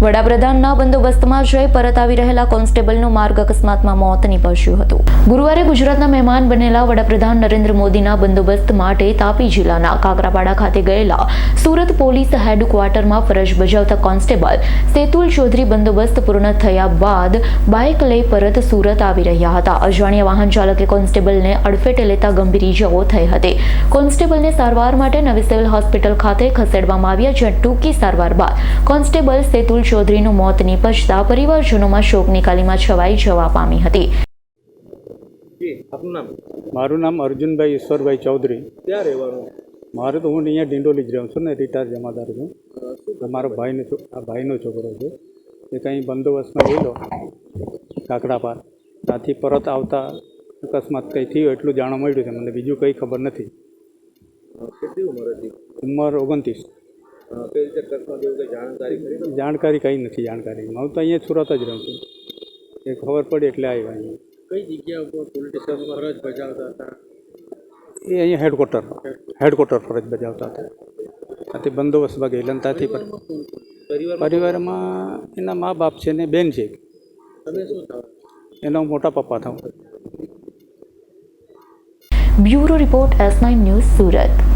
વડાપ્રધાનના બંદોબસ્તમાં જઈ પરત આવી રહેલા કોન્સ્ટેબલનું માર્ગ અકસ્માતમાં મોત નીપજ્યું હતું. ગુરુવારે ગુજરાતના મહેમાન બનેલા વડાપ્રધાન નરેન્દ્ર મોદીના બંદોબસ્ત માટે તાપી જિલ્લાના કાકરાપાડા ખાતે ગયેલા સુરત પોલીસ હેડક્વાર્ટરમાં ફરજ બજાવતા કોન્સ્ટેબલ સેતુલ ચૌધરી બંદોબસ્ત પૂર્ણ થયા બાદ બાઇક લઈ પરત સુરત આવી રહ્યા હતા. અજાણ્યા વાહન ચાલકે કોન્સ્ટેબલને અડફેટે લેતા ગંભીર ઇજાઓ થઈ હતી. કોન્સ્ટેબલને સારવાર માટે નવી સિવિલ હોસ્પિટલ ખાતે ખસેડવામાં આવ્યા જ્યાં ટૂંકી સારવાર બાદ કોન્સ્ટેબલ સેતુલ ચૌધરીનું મોત નીપજતા પરિવારજનોમાં શોકની કાલીમાં છવાઈ જવા પામી હતી. જી આપનું નામ? મારું નામ અર્જુનભાઈ ઈશ્વરભાઈ ચૌધરી. ક્યાં રહેવાનું? મારે તો હું અહીંયા ડિંડોલી જ રહું છું ને રિટાયર જમાદાર છું. મારો ભાઈનો છો આ ભાઈનો છોકરો છે. એ કંઈ બંદોબસ્તમાં ગયેલો કાકડા પાર. ત્યાંથી પરત આવતા અકસ્માત કંઈ થયું એટલું જાણવા મળ્યું છે. મને બીજું કંઈ ખબર નથી. અ, કેટલી ઉંમર હતી? ઉંમર ઓગણત્રીસ. જાણકારી કંઈ નથી જાણકારી. હું તો અહીંયા સુરત જ રહું છું. એ ખબર પડી એટલે આવ્યા અહીંયા. કઈ જગ્યા ઉપર પોલિટિશિયન ફરજ બજાવતા હતા? એ અહીંયા હેડક્વાર્ટર હેડક્વાર્ટર ફરજ બજાવતા હતા. આથી બંદોબસ્તમાં ગયેલા ત્યાંથી પર. પરિવારમાં એના મા બાપ છે ને બેન છે. એના એનો હું મોટા પપ્પા થાઉં bureau report S nine news Surat.